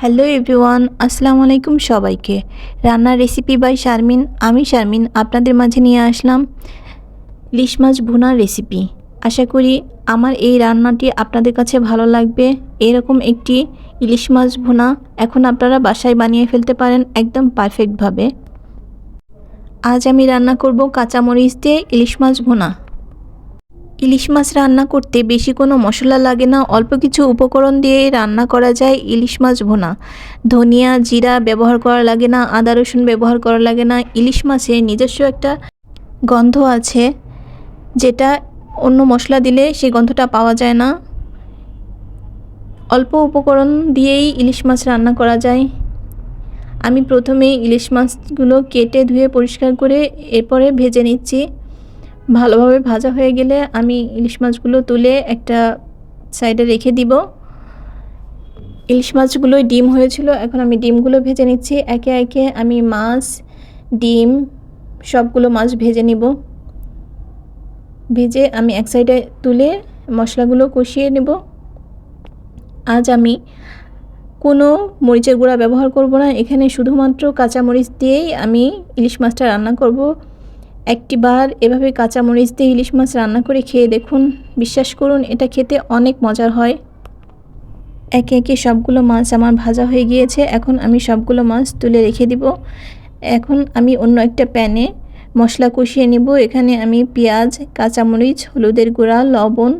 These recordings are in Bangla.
হ্যালো এভরিওয়ান, আসসালামু আলাইকুম সবাইকে। রান্নার রেসিপি বাই শারমিন, আমি শারমিন, আপনাদের মাঝে নিয়ে আসলাম ইলিশ মাছ ভুনার রেসিপি আশা করি আমার এই রান্নাটি আপনাদের কাছে ভালো লাগবে। এরকম একটি ইলিশ মাছ ভুনা এখন আপনারা বাসায় বানিয়ে ফেলতে পারেন একদম পারফেক্টভাবে আজ আমি রান্না করব কাঁচামরিচ দিয়ে ইলিশ মাছ ভুনা। ইলিশ মাছ রান্না করতে বেশি কোনো মশলা লাগে না, অল্প কিছু উপকরণ দিয়ে রান্না করা যায় ইলিশ মাছ ভোনা। ধনিয়া, জিরা ব্যবহার করা লাগে না, আদা রসুন ব্যবহার করা লাগে না। ইলিশ মাছের নিজস্ব একটা গন্ধ আছে যেটা অন্য মশলা দিলে সেই গন্ধটা পাওয়া যায় না। অল্প উপকরণ দিয়েই ইলিশ মাছ রান্না করা যায়। আমি প্রথমে ইলিশ মাছগুলো কেটে ধুয়ে পরিষ্কার করে এরপরে ভেজে নিচ্ছি। ভালোভাবে ভাজা হয়ে গেলে আমি ইলিশ মাছগুলো তুলে একটা সাইডে রেখে দিব। ইলিশ মাছগুলো ডিম হয়েছিল, এখন আমি ডিমগুলো ভেজে নিচ্ছি। একে একে আমি মাছ, ডিম, সবগুলো মাছ ভেজে নিব। ভেজে আমি এক সাইডে তুলে মশলাগুলো কষিয়ে নেব। আজ আমি কোনো মরিচের গুঁড়া ব্যবহার করব না, এখানে শুধুমাত্র কাঁচা মরিচ দিয়েই আমি ইলিশ মাছটা রান্না করব। একটি বার এভাবে কাঁচামরিচ দিয়ে ইলিশ মাছ রান্না করে খেয়ে দেখুন, বিশ্বাস করুন, এটা খেতে অনেক মজার হয়। একে একে সবগুলো মাছ আমার ভাজা হয়ে গিয়েছে, এখন আমি সবগুলো মাছ তুলে রেখে দিব। এখন আমি অন্য একটা প্যানে মশলা কষিয়ে নিব, এখানে আমি পেঁয়াজ, কাঁচামরিচ, হলুদের গুঁড়া, লবণ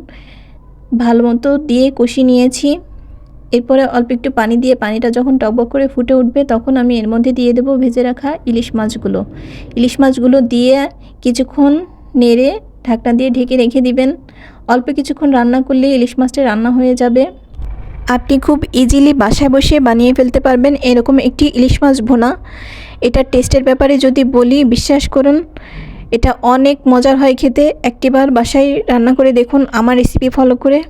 ভালো মতো দিয়ে কষিয়ে নিয়েছি। এরপরে অল্প একটু পানি দিয়ে পানিটা যখন টকবক করে ফুটে উঠবে, তখন আমি এর মধ্যে দিয়ে দেবো ভেজে রাখা ইলিশ মাছগুলো। ইলিশ মাছগুলো দিয়ে কিছুক্ষণ নেড়ে ঢাকনা দিয়ে ঢেকে রেখে দিবেন। অল্প কিছুক্ষণ রান্না করলে ইলিশ মাছটা রান্না হয়ে যাবে। আপনি খুব ইজিলি বাসায় বসে বানিয়ে ফেলতে পারবেন এরকম একটি ইলিশ মাছ ভোনা। এটা টেস্টের ব্যাপারে যদি বলি, বিশ্বাস করুন, এটা অনেক মজার হয় খেতে। একটিবার বাসায় রান্না করে দেখুন, আমার রেসিপি ফলো করে।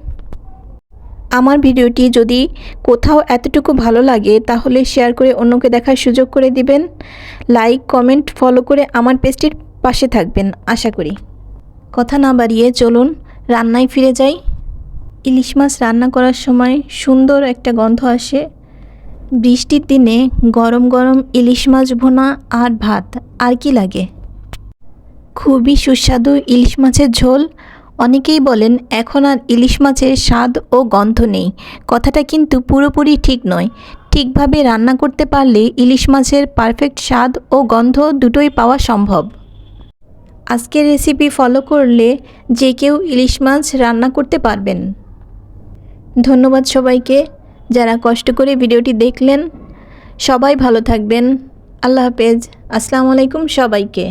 আমার ভিডিওটি যদি কোথাও এতটুকু ভালো লাগে, তাহলে শেয়ার করে অন্যকে দেখার সুযোগ করে দিবেন। লাইক, কমেন্ট, ফলো করে আমার পেজটির পাশে থাকবেন, আশা করি। কথা না বাড়িয়ে চলুন, রান্নায় ফিরে যাই। ইলিশ মাছ রান্না করার সময় সুন্দর একটা গন্ধ আসে। বৃষ্টির দিনে গরম গরম ইলিশ মাছ ভোনা আর ভাত, আর কি লাগে? খুবই সুস্বাদু ইলিশ মাছের ঝোল অনেকেই বলেন, এখন আর ইলিশ মাছের স্বাদ ও গন্ধ নেই। কথাটা কিন্তু পুরোপুরি ঠিক নয়। ঠিকভাবে রান্না করতে পারলে ইলিশ মাছের পারফেক্ট স্বাদ ও গন্ধ দুটোই পাওয়া সম্ভব। আজকের রেসিপি ফলো করলে যে কেউ ইলিশ মাছ রান্না করতে পারবেন। ধন্যবাদ সবাইকে যারা কষ্ট করে ভিডিওটি দেখলেন। সবাই ভালো থাকবেন। আল্লাহ হাফেজ। আসসালামু আলাইকুম সবাইকে।